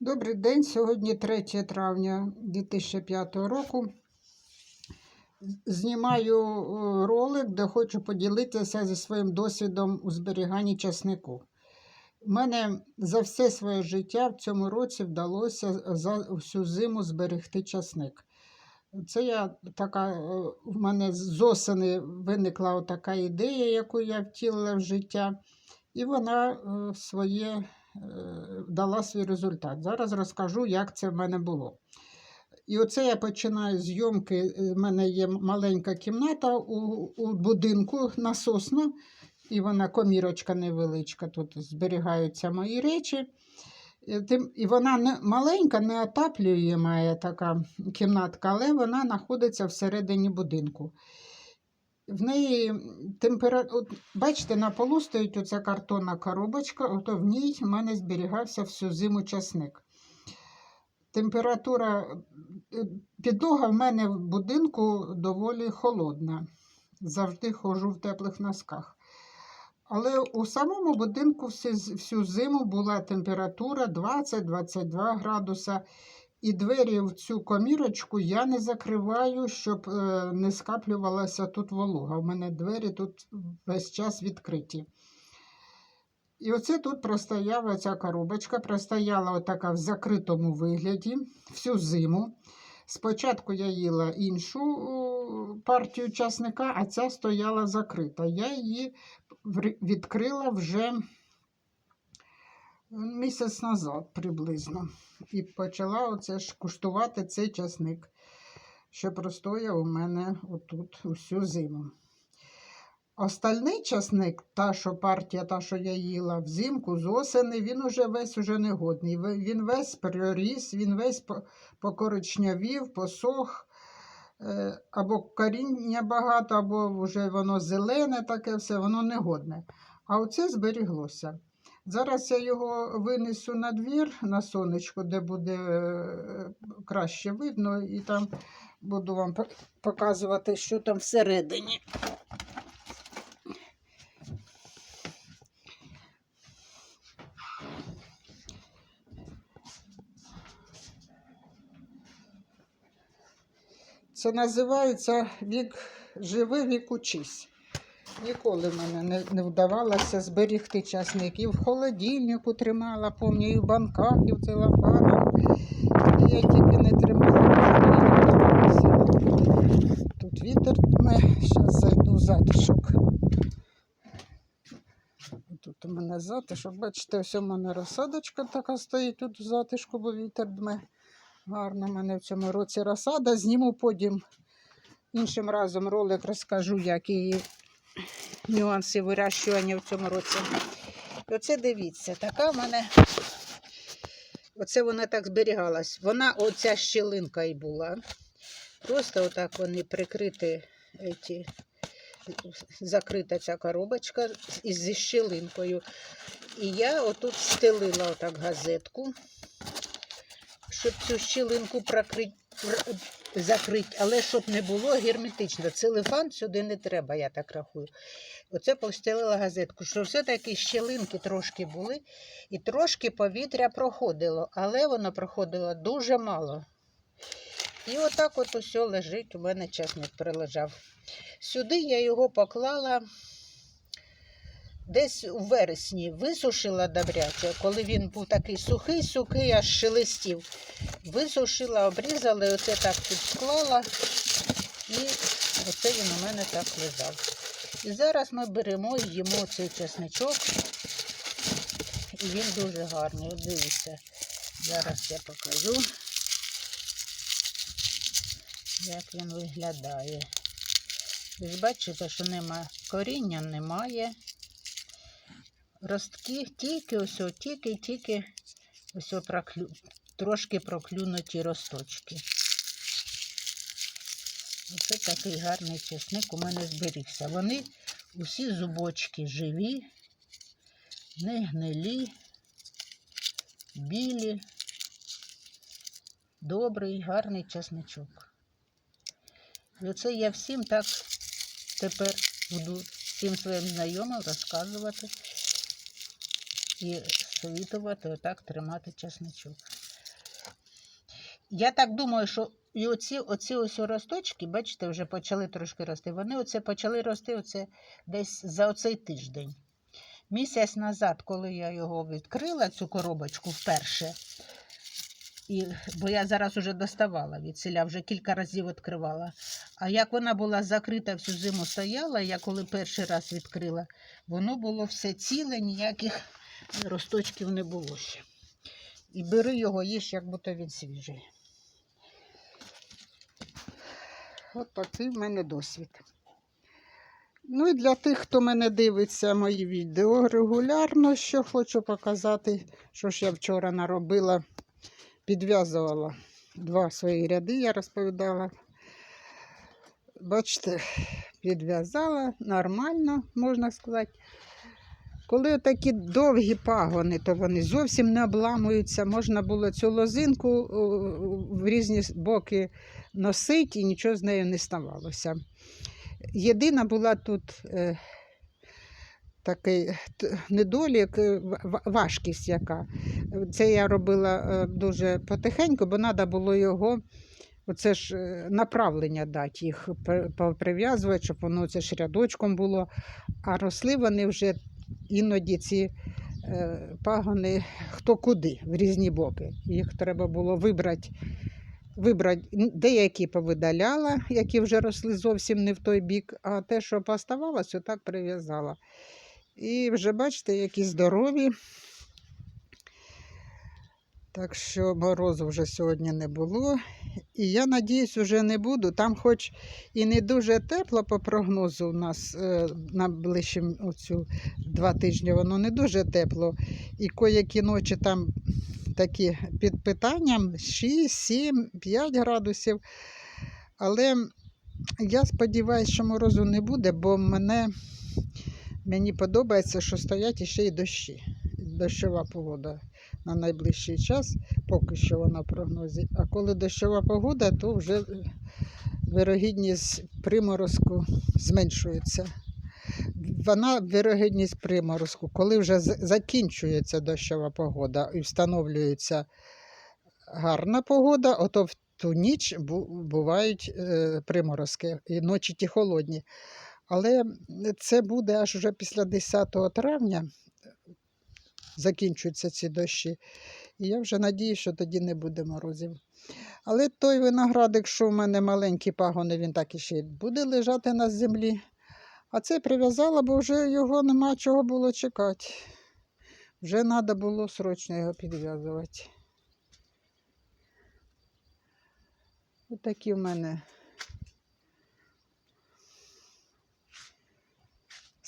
Добрий день. Сьогодні 3 травня 2005 року. Знімаю е, ролик, де хочу поділитися зі своїм досвідом у зберіганні часнику. Мене за все своє життя в цьому році вдалося за всю зиму зберегти часник. Це я така, е, в мене з осени виникла така ідея, яку я втілила в життя, і вона е, своє дала свій результат. Зараз розкажу, як це в мене було. І оце я починаю зйомки. У мене є маленька кімната у, у будинку насосна, і вона комірочка невеличка. Тут зберігаються мої речі. І і вона не маленька, не отаплює має така кімнатка, але вона знаходиться всередині будинку. В неї температура, бачите, на полу стоїть оця картонна коробочка, ото в ній в мене зберігався всю зиму часник. Температура, е, підлога в мене в будинку доволі холодна. Завжди ходжу в теплих носках. Але у самому будинку всю зиму була температура 20-22 градуса. І двері в цю комірочку я не закриваю, щоб е, не скаплювалася тут волога. У мене двері тут весь час відкриті. І оце тут простояла ця коробочка, простояла отака в закритому вигляді всю зиму. Спочатку я їла іншу партію часника, а ця стояла закрита. Я її відкрила вже місяць назад приблизно. І почала оце ж куштувати цей часник, що простояв у мене отут усю зиму. Остальний часник, та, що партія, та, що я їла взимку з осени, він уже весь уже негодний. Він весь проріс, він весь покоричнявів, посох, е, або коріння багато, або вже воно зелене, таке все, воно негодне. А оце зберіглося. Зараз я його винесу на двір, на сонечко, де буде е, краще видно, і там буду вам показувати, що там всередині. Це називається вік живи, вік учись. Ніколи в мене не, не вдавалося зберігти часник. І в холодильнику тримала, пам'ятаю, і в банках, і в целофанах. І я тільки не тримала. Тут вітер дме, зараз зайду в затишок. Тут у мене затишок. Бачите, ось у мене розсадочка така стоїть тут в затишку, бо вітер дме. Гарно в мене в цьому році розсада. Зніму потім іншим разом ролик розкажу, як її нюанси вирощування в цьому році. Оце дивіться, така в мене. Оце вона так зберігалась. Вона оця щілинка і була. Просто отак вони прикриті, ці, закрита ця коробочка із щілинкою. І я отут стелила отак газетку, щоб цю щілинку прокрити, закрити, але щоб не було герметично. Целефан сюди не треба, я так рахую. Оце постелила газетку, що все-таки щілинки трошки були, і трошки повітря проходило, але воно проходило дуже мало. І отак от усе лежить, у мене часник прилежав. Сюди я його поклала десь у вересні, висушила добряче, коли він був такий сухий, сухий, аж шелестів. Висушила, обрізала, оце так тут склала, і оце він у мене так лежав. І зараз ми беремо і їмо цей чесничок. І він дуже гарний. От дивіться. Зараз я покажу, як він виглядає. Ви ж бачите, що нема коріння немає. Ростки тільки ось, тільки, тільки ось проклю, трошки проклюнуті росточки. Оце такий гарний чесник у мене зберігся. Вони усі зубочки живі, не гнилі, білі, добрий, гарний чесничок. І оце я всім так тепер буду всім своїм знайомим розказувати і совітувати отак тримати чесничок. я так думаю, що і оці, оці ось росточки, бачите, вже почали трошки рости. Вони оце почали рости оце десь за оцей тиждень. Місяць назад, коли я його відкрила, цю коробочку вперше, і, бо я зараз уже доставала від селя, вже кілька разів відкривала. А як вона була закрита всю зиму стояла, я коли перший раз відкрила, воно було все ціле, ніяких росточків не було ще. І бери його, їж, як будто він свіжий. От такий в мене досвід. Ну і для тих, хто мене дивиться мої відео регулярно, що хочу показати, що ж я вчора наробила, підв'язувала два свої ряди, я розповідала. Бачите, підв'язала нормально, можна сказати. Коли такі довгі пагони, то вони зовсім не обламуються. Можна було цю лозинку в різні боки носити і нічого з нею не ставалося. Єдина була тут е, такий недолік, е, ва- ва- важкість яка. Це я робила е, дуже потихеньку, бо треба було його. Оце ж е, направлення дати, їх прив'язувати, щоб воно це ж рядочком було. А росли вони вже іноді ці е, пагони хто куди в різні боки. Їх треба було вибрати. Вибрати деякі повидаляла, які вже росли зовсім не в той бік, а те, що поставалось, отак прив'язала. І вже бачите, які здорові. Так що морозу вже сьогодні не було. І я надіюсь, вже не буду. Там, хоч і не дуже тепло по прогнозу у нас е, на ближчим оцю два тижні, воно не дуже тепло. І коякі ночі там такі під питанням 6, 7, 5 градусів. Але я сподіваюся, що морозу не буде, бо мене, мені подобається, що стоять іще й дощі. Дощова погода на найближчий час, поки що вона в прогнозі. А коли дощова погода, то вже е, вирогідність приморозку зменшується. Вона вирогідність приморозку, коли вже закінчується дощова погода і встановлюється гарна погода, ото в ту ніч бувають е, приморозки, і ночі ті холодні. Але це буде аж вже після 10 травня закінчуються ці дощі. І я вже надію, що тоді не буде морозів. Але той виноградик, що в мене маленькі пагони, він так і ще буде лежати на землі. А це прив'язала, бо вже його нема чого було чекати. Вже треба було срочно його підв'язувати. Ось такі в мене